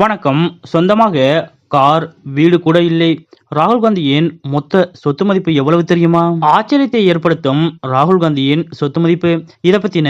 வணக்கம். சொந்தமாக கார் வீடு கூட இல்லை. ராகுல் காந்தியின் மொத்த சொத்து மதிப்பு எவ்வளவு தெரியுமா? ஆச்சரியத்தை ஏற்படுத்தும் ராகுல் காந்தியின் சொத்து மதிப்பு? இதை பத்தின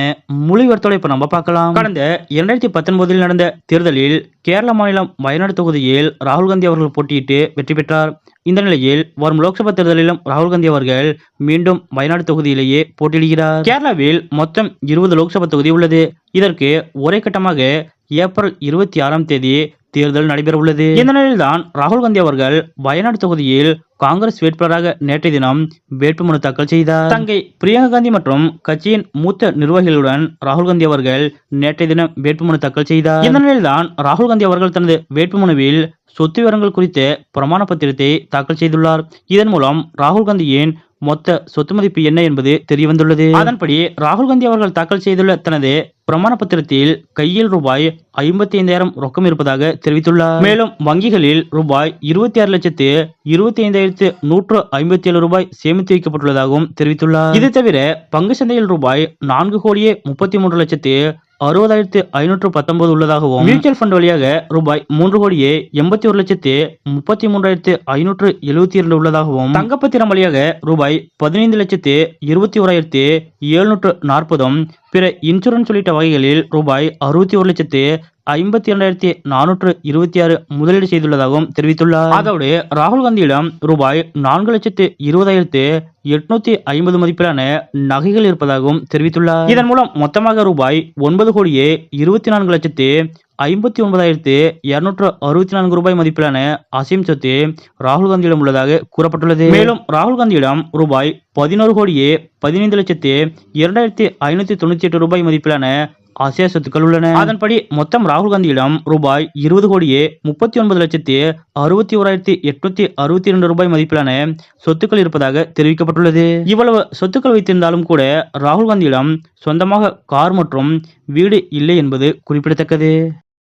மொழிவர்த்தோட இப்ப நம்ம பார்க்கலாம். கடந்த இரண்டாயிரத்தி பத்தொன்பதில் நடந்த தேர்தலில் கேரள மாநிலம் வயநாடு தொகுதியில் ராகுல் காந்தி அவர்கள் போட்டியிட்டு வெற்றி பெற்றார். இந்த நிலையில் வரும் லோக்சபா தேர்தலிலும் ராகுல் காந்தி அவர்கள் மீண்டும் வயநாடு தொகுதியிலேயே போட்டியிடுகிறார். கேரளாவில் மொத்தம் இருபது லோக்சபா தொகுதி உள்ளது. இதற்கு ஒரே கட்டமாக ஏப்ரல் இருபத்தி ஆறாம் தேதி தேர்தல் நடைபெறவுள்ளது. இந்த நிலையில்தான் ராகுல் காந்தி அவர்கள் வயநாடு தொகுதியில் காங்கிரஸ் வேட்பாளராக நேற்றைய தினம் வேட்புமனு தாக்கல் செய்தார். தங்கை பிரியங்கா காந்தி மற்றும் கட்சியின் மூத்த நிர்வாகிகளுடன் ராகுல் காந்தி அவர்கள் நேற்றைய தினம் வேட்புமனு தாக்கல் செய்தார். இந்த நிலையில்தான் ராகுல் காந்தி அவர்கள் தனது வேட்புமனுவில் சொத்து விவரங்கள் குறித்த பிரமாண பத்திரத்தை தாக்கல் செய்துள்ளார். இதன் மூலம் ராகுல் காந்தியின் மொத்த சொத்து மதிப்பு என்ன என்பது தெரியவந்துள்ளது. அதன்படி ராகுல் காந்தி அவர்கள் தாக்கல் செய்துள்ள தனது பிரமாண பத்திரத்தில் கையில் ரூபாய் ஐம்பத்தி ஐந்தாயிரம் ரொக்கம் இருப்பதாக தெரிவித்துள்ளார். மேலும் வங்கிகளில் ரூபாய் இருபத்தி ஆறு லட்சத்து இருபத்தி ஐந்தாயிரத்து நூற்று ஐம்பத்தி ஏழு ரூபாய் சேமித்து வைக்கப்பட்டுள்ளதாகவும் தெரிவித்துள்ளார். இது தவிர பங்கு சந்தையில் ரூபாய் நான்கு கோடியே முப்பத்தி மூன்று லட்சத்து அறுபதாயிரத்து ஐநூற்று பத்தொன்பது உள்ளதாகவும் மியூச்சுவல் ஃபண்ட் வழியாக ரூபாய் மூன்று கோடியே எண்பத்தி ஒரு லட்சத்து முப்பத்தி மூன்றாயிரத்து ஐநூற்று எழுபத்தி இரண்டு உள்ளதாகவும் தங்கப்பத்திரம் வழியாக ரூபாய் பதினைந்து லட்சத்து இருபத்தி ஓராயிரத்து எழுநூற்று நாற்பதும் பிற இன்சூரன்ஸ் உள்ளிட்ட வகைகளில் ரூபாய் அறுபத்தி ஒரு லட்சத்து ஐம்பத்தி இரண்டாயிரத்தி நானூற்று இருபத்தி ஆறு முதலீடு செய்துள்ளதாகவும் தெரிவித்துள்ளார். அதோடு ராகுல் காந்தியிடம் ரூபாய் நான்கு லட்சத்து இருபதாயிரத்து எட்நூத்தி ஐம்பது மதிப்பிலான நகைகள் இருப்பதாகவும் தெரிவித்துள்ளார். இதன் மூலம் மொத்தமாக ரூபாய் ஒன்பது கோடியே இருபத்தி நான்கு லட்சத்து ஐம்பத்தி ஒன்பதாயிரத்து இருநூற்று அறுபத்தி நான்கு ரூபாய் மதிப்பிலான அசீம் சொத்து ராகுல் காந்தியிடம் உள்ளதாக கூறப்பட்டுள்ளது. மேலும் ராகுல் காந்தியிடம் ரூபாய் பதினோரு கோடியே பதினைந்து லட்சத்து இரண்டாயிரத்தி ஐநூத்தி தொண்ணூத்தி எட்டு ரூபாய் மதிப்பிலான அசைய சொத்துக்கள் உள்ளன. அதன்படி மொத்தம் ராகுல் காந்தியிடம் ரூபாய் இருபது கோடியே முப்பத்தி ஒன்பது லட்சத்தி அறுபத்தி ஓராயிரத்தி எட்நூத்தி அறுபத்தி இரண்டு ரூபாய் மதிப்பிலான சொத்துக்கள் இருப்பதாக தெரிவிக்கப்பட்டுள்ளது. இவ்வளவு சொத்துக்கள் வைத்திருந்தாலும் கூட ராகுல் காந்தியிடம் சொந்தமாக கார் மற்றும் வீடு இல்லை என்பது குறிப்பிடத்தக்கது.